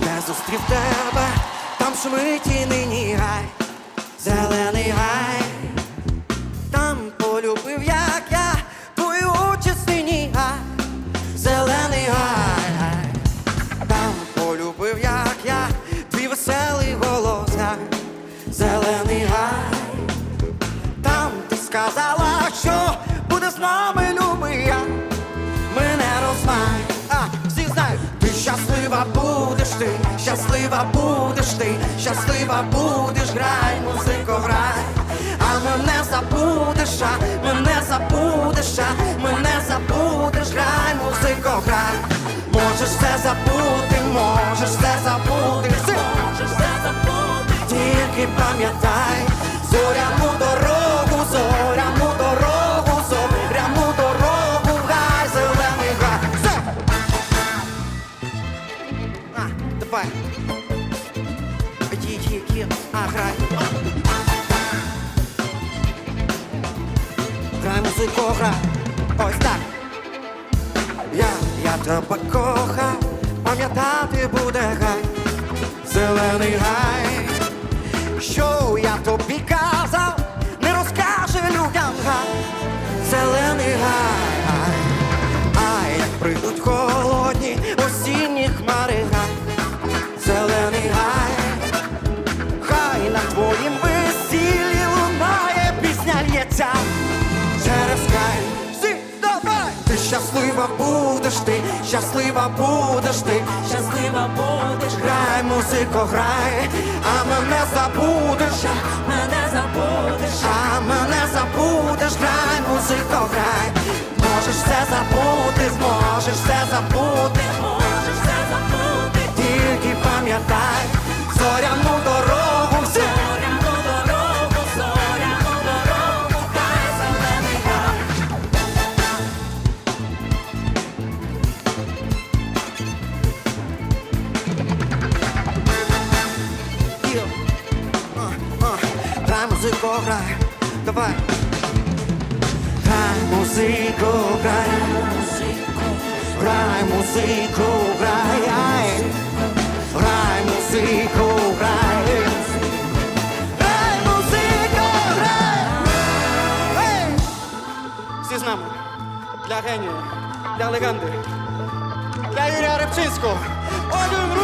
в тебе, там шумить і нині гай, зелений гай, там полюбив, як я, твою частині гай, зелений гай, там полюбив, як я, твій веселий голос зелений гай. Там ти сказала, що буде з нами будеш ти, щаслива будеш, грай, музико, грай, а мене забудеш, а мене забудеш, а мене забудеш, грай, музико, грай, можеш все забути, можеш все забути, можеш все забути, тільки пам'ятай, зоряну дорогу, зоряну дорогу, зоряну дорогу, гай, зелений гай. Давай. Ті, а, грай. Грай грай. Ось так. Я, я тебе кохав, пам'ятати буде гай, зелений гай. Що я тобі казав, щаслива будеш ти, щаслива будеш ти, Щаслива будеш, грай, музико, грай, а мене забудеш. мене забудеш, А мене забудеш, грай, музико, грай. Можеш все забути, зможеш все забути, можеш все забути, тільки пам'ятай, зоряну дорогу музико, грай, давай. Грай, музико, грай, грай, музику, грай, ай. грай, музику, грай. Грай, музико, грай. Всі з нами. Для генію, для легенди, для Юрія Рибчинського. Один ритм.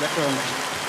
da Câmara.